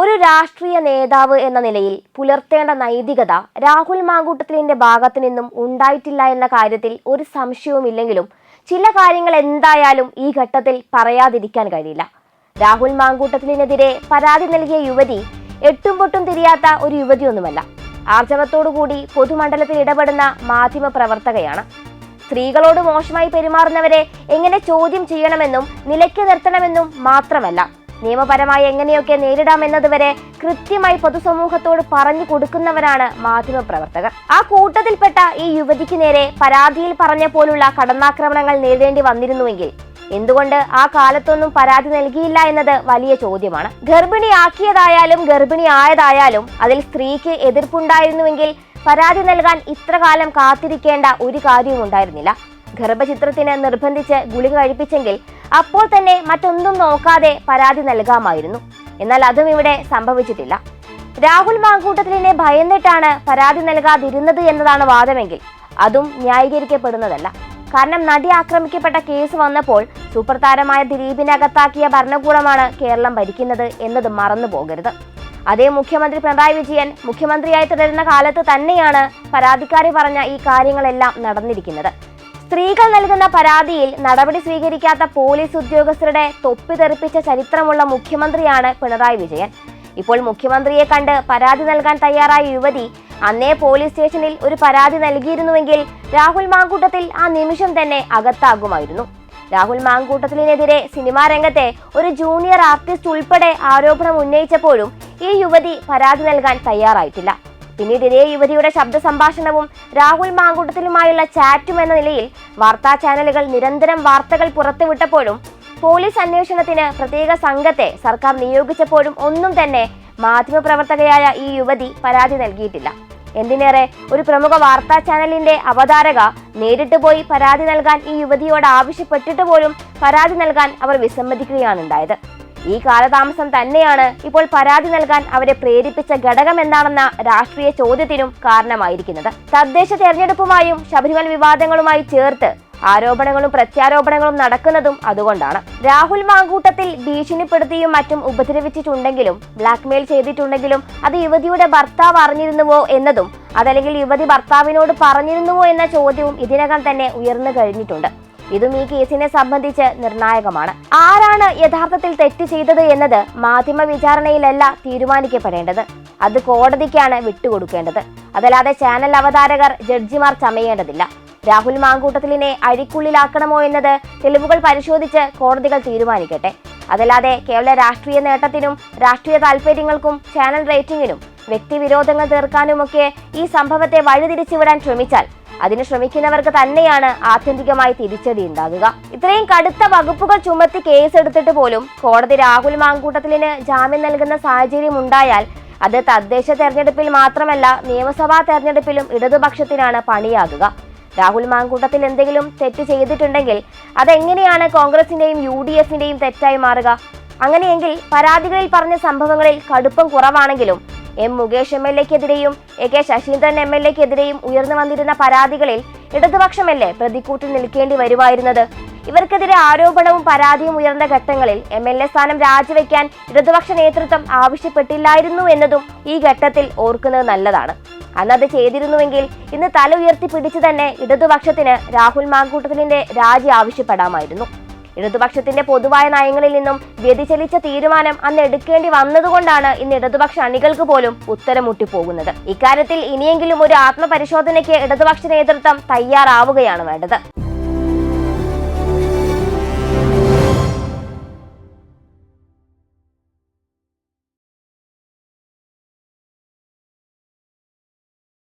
ഒരു രാഷ്ട്രീയ നേതാവ് എന്ന നിലയിൽ പുലർത്തേണ്ട നൈതികത രാഹുൽ മാങ്കൂട്ടത്തിലിന്റെ ഭാഗത്തു നിന്നും ഉണ്ടായിട്ടില്ല എന്ന കാര്യത്തിൽ ഒരു സംശയവുമില്ലെങ്കിലും ചില കാര്യങ്ങൾ എന്തായാലും ഈ ഘട്ടത്തിൽ പറയാതിരിക്കാൻ കഴിയില്ല. രാഹുൽ മാങ്കൂട്ടത്തിനെതിരെ പരാതി നൽകിയ യുവതി എട്ടും പൊട്ടും തിരിയാത്ത ഒരു യുവതിയൊന്നുമല്ല. ആർജവത്തോടുകൂടി പൊതുമണ്ഡലത്തിൽ ഇടപെടുന്ന മാധ്യമ പ്രവർത്തകയാണ്. സ്ത്രീകളോട് മോശമായി പെരുമാറുന്നവരെ എങ്ങനെ ചോദ്യം ചെയ്യണമെന്നും നിലയ്ക്ക് നിർത്തണമെന്നും മാത്രമല്ല നിയമപരമായി എങ്ങനെയൊക്കെ നേരിടാമെന്നതുവരെ കൃത്യമായി പൊതുസമൂഹത്തോട് പറഞ്ഞു കൊടുക്കുന്നവരാണ് മാധ്യമപ്രവർത്തകർ ആ കൂട്ടത്തിൽപ്പെട്ട ഈ യുവതിക്ക് നേരെ പരാതിയിൽ പറഞ്ഞ പോലുള്ള കടന്നാക്രമണങ്ങൾ നേരിടേണ്ടി വന്നിരുന്നുവെങ്കിൽ എന്തുകൊണ്ട് ആ കാലത്തൊന്നും പരാതി നൽകിയില്ല എന്നത് വലിയ ചോദ്യമാണ്. ഗർഭിണിയാക്കിയതായാലും ഗർഭിണിയായതായാലും അതിൽ സ്ത്രീക്ക് എതിർപ്പുണ്ടായിരുന്നുവെങ്കിൽ പരാതി നൽകാൻ ഇത്ര കാലം കാത്തിരിക്കേണ്ട ഒരു കാര്യവും ഉണ്ടായിരുന്നില്ല ഗർഭചിത്രത്തിന് നിർബന്ധിച്ച് ഗുളിക കഴിപ്പിച്ചെങ്കിൽ അപ്പോൾ തന്നെ മറ്റൊന്നും നോക്കാതെ പരാതി നൽകാമായിരുന്നു. എന്നാൽ അതും ഇവിടെ സംഭവിച്ചിട്ടില്ല. രാഹുൽ മാങ്കൂട്ടത്തിലിനെ ഭയന്നിട്ടാണ് പരാതി നൽകാതിരുന്നത് എന്നതാണ് വാദമെങ്കിൽ അതും ന്യായീകരിക്കപ്പെടുന്നതല്ല. കാരണം നടി ആക്രമിക്കപ്പെട്ട കേസ് വന്നപ്പോൾ സൂപ്പർ താരമായ ദിലീപിനെ അകത്താക്കിയ ഭരണകൂടമാണ് കേരളം ഭരിക്കുന്നത് എന്നത് മറന്നു പോകരുത്. അതേ മുഖ്യമന്ത്രി പിണറായി വിജയൻ മുഖ്യമന്ത്രിയായി തുടരുന്ന കാലത്ത് തന്നെയാണ് പരാതിക്കാരി പറഞ്ഞ ഈ കാര്യങ്ങളെല്ലാം നടന്നിരിക്കുന്നത്. സ്ത്രീകൾ നൽകുന്ന പരാതിയിൽ നടപടി സ്വീകരിക്കാത്ത പോലീസ് ഉദ്യോഗസ്ഥരുടെ തൊപ്പി തെറിപ്പിച്ച ചരിത്രമുള്ള മുഖ്യമന്ത്രിയാണ് പിണറായി വിജയൻ. ഇപ്പോൾ മുഖ്യമന്ത്രിയെ കണ്ട് പരാതി നൽകാൻ തയ്യാറായ യുവതി അന്നേ പോലീസ് സ്റ്റേഷനിൽ ഒരു പരാതി നൽകിയിരുന്നുവെങ്കിൽ രാഹുൽ മാങ്കൂട്ടത്തിൽ ആ നിമിഷം തന്നെ അകത്താകുമായിരുന്നു. രാഹുൽ മാങ്കൂട്ടത്തിനെതിരെ സിനിമാ രംഗത്തെ ഒരു ജൂനിയർ ആർട്ടിസ്റ്റ് ഉൾപ്പെടെ ആരോപണം ഉന്നയിച്ചപ്പോഴും ഈ യുവതി പരാതി നൽകാൻ തയ്യാറായിട്ടില്ല. പിന്നീട് ഇതേ യുവതിയുടെ ശബ്ദ സംഭാഷണവും രാഹുൽ മാങ്കൂട്ടത്തിലുമായുള്ള ചാറ്റും എന്ന നിലയിൽ വാർത്താ ചാനലുകൾ നിരന്തരം വാർത്തകൾ പുറത്തുവിട്ടപ്പോഴും പോലീസ് അന്വേഷണത്തിന് പ്രത്യേക സംഘത്തെ സർക്കാർ നിയോഗിച്ചപ്പോഴും ഒന്നും തന്നെ മാധ്യമപ്രവർത്തകയായ ഈ യുവതി പരാതി നൽകിയിട്ടില്ല. എന്തിനേറെ ഒരു പ്രമുഖ വാർത്താ ചാനലിന്റെ അവതാരക നേരിട്ട് പോയി പരാതി നൽകാൻ ഈ യുവതിയോട് ആവശ്യപ്പെട്ടിട്ട് പോലും പരാതി നൽകാൻ അവർ വിസമ്മതിക്കുകയാണ് ഉണ്ടായത്. ഈ കാലതാമസം തന്നെയാണ് ഇപ്പോൾ പരാതി നൽകാൻ അവരെ പ്രേരിപ്പിച്ച ഘടകം എന്താണെന്ന രാഷ്ട്രീയ ചോദ്യത്തിനും കാരണമായിരിക്കുന്നത്. തദ്ദേശ തെരഞ്ഞെടുപ്പുമായും ശബരിമല വിവാദങ്ങളുമായി ചേർത്ത് ആരോപണങ്ങളും പ്രത്യാരോപണങ്ങളും നടക്കുന്നതും അതുകൊണ്ടാണ്. രാഹുൽ മാങ്കൂട്ടത്തിൽ ഭീഷണിപ്പെടുത്തിയും മറ്റും ഉപദ്രവിച്ചിട്ടുണ്ടെങ്കിലും ബ്ലാക്ക്മെയിൽ ചെയ്തിട്ടുണ്ടെങ്കിലും അത് യുവതിയുടെ ഭർത്താവ് അറിഞ്ഞിരുന്നുവോ എന്നതും അതല്ലെങ്കിൽ യുവതി ഭർത്താവിനോട് പറഞ്ഞിരുന്നുവോ എന്ന ചോദ്യവും ഇതിനകം തന്നെ ഉയർന്നു കഴിഞ്ഞിട്ടുണ്ട്. ഇതും ഈ കേസിനെ സംബന്ധിച്ച് നിർണായകമാണ്. ആരാണ് യഥാർത്ഥത്തിൽ തെറ്റ് ചെയ്തത് എന്നത് മാധ്യമ വിചാരണയിലല്ല തീരുമാനിക്കപ്പെടേണ്ടത്. അത് കോടതിക്കാണ് വിട്ടുകൊടുക്കേണ്ടത്. അതല്ലാതെ ചാനൽ അവതാരകർ ജഡ്ജിമാർ ചമയേണ്ടതില്ല. രാഹുൽ മാങ്കൂട്ടത്തിലിനെ അഴിക്കുള്ളിലാക്കണമോ എന്നത് തെളിവുകൾ പരിശോധിച്ച് കോടതികൾ തീരുമാനിക്കട്ടെ. അതല്ലാതെ കേവല രാഷ്ട്രീയ നേട്ടത്തിനും രാഷ്ട്രീയ താൽപര്യങ്ങൾക്കും ചാനൽ റേറ്റിംഗിനും വ്യക്തിവിരോധങ്ങൾ തീർക്കാനുമൊക്കെ ഈ സംഭവത്തെ വഴിതിരിച്ചുവിടാൻ ശ്രമിച്ചാൽ അതിന് ശ്രമിക്കുന്നവർക്ക് തന്നെയാണ് ആത്യന്തികമായി തിരിച്ചടി ഉണ്ടാകുക. ഇത്രയും കടുത്ത വകുപ്പുകൾ ചുമത്തി കേസെടുത്തിട്ട് പോലും കോടതി രാഹുൽ മാങ്കൂട്ടത്തിലിന് ജാമ്യം നൽകുന്ന സാഹചര്യം ഉണ്ടായാൽ അത് തദ്ദേശ തെരഞ്ഞെടുപ്പിൽ മാത്രമല്ല നിയമസഭാ തെരഞ്ഞെടുപ്പിലും ഇടതുപക്ഷത്തിനാണ് പണിയാകുക. രാഹുൽ മാങ്കൂട്ടത്തിൽ എന്തെങ്കിലും തെറ്റ് ചെയ്തിട്ടുണ്ടെങ്കിൽ അതെങ്ങനെയാണ് കോൺഗ്രസിന്റെയും യു ഡി എഫിന്റെയും തെറ്റായി മാറുക? അങ്ങനെയെങ്കിൽ പരാതികളിൽ പറഞ്ഞ സംഭവങ്ങളിൽ കടുപ്പം കുറവാണെങ്കിലും M Mukesh M L എക്കെതിരെയും A K Saseendran M L എക്കെതിരെയും ഉയർന്നു വന്നിരുന്ന പരാതികളിൽ ഇടതുപക്ഷമല്ലേ പ്രതിക്കൂട്ടിൽ നിൽക്കേണ്ടി വരുമായിരുന്നത്? ഇവർക്കെതിരെ ആരോപണവും പരാതിയും ഉയർന്ന ഘട്ടങ്ങളിൽ എം എൽ എ സ്ഥാനം രാജിവെക്കാൻ ഇടതുപക്ഷ നേതൃത്വം ആവശ്യപ്പെട്ടില്ലായിരുന്നു എന്നതും ഈ ഘട്ടത്തിൽ ഓർക്കുന്നത് നല്ലതാണ്. അന്നത് ചെയ്തിരുന്നുവെങ്കിൽ ഇന്ന് തല ഉയർത്തി പിടിച്ചു തന്നെ ഇടതുപക്ഷത്തിന് രാഹുൽ മാങ്കൂട്ടത്തിലിന്റെ രാജി ആവശ്യപ്പെടാമായിരുന്നു. ഇടതുപക്ഷത്തിന്റെ പൊതുവായ നയങ്ങളിൽ നിന്നും വ്യതിചലിച്ച തീരുമാനം അന്ന് എടുക്കേണ്ടി വന്നതുകൊണ്ടാണ് ഇന്ന് ഇടതുപക്ഷ അണികൾക്ക് പോലും ഉത്തരം മുട്ടിപ്പോകുന്നത് ഇക്കാര്യത്തിൽ ഇനിയെങ്കിലും ഒരു ആത്മപരിശോധനയ്ക്ക് ഇടതുപക്ഷ നേതൃത്വം തയ്യാറാവുകയാണ് വേണ്ടത്.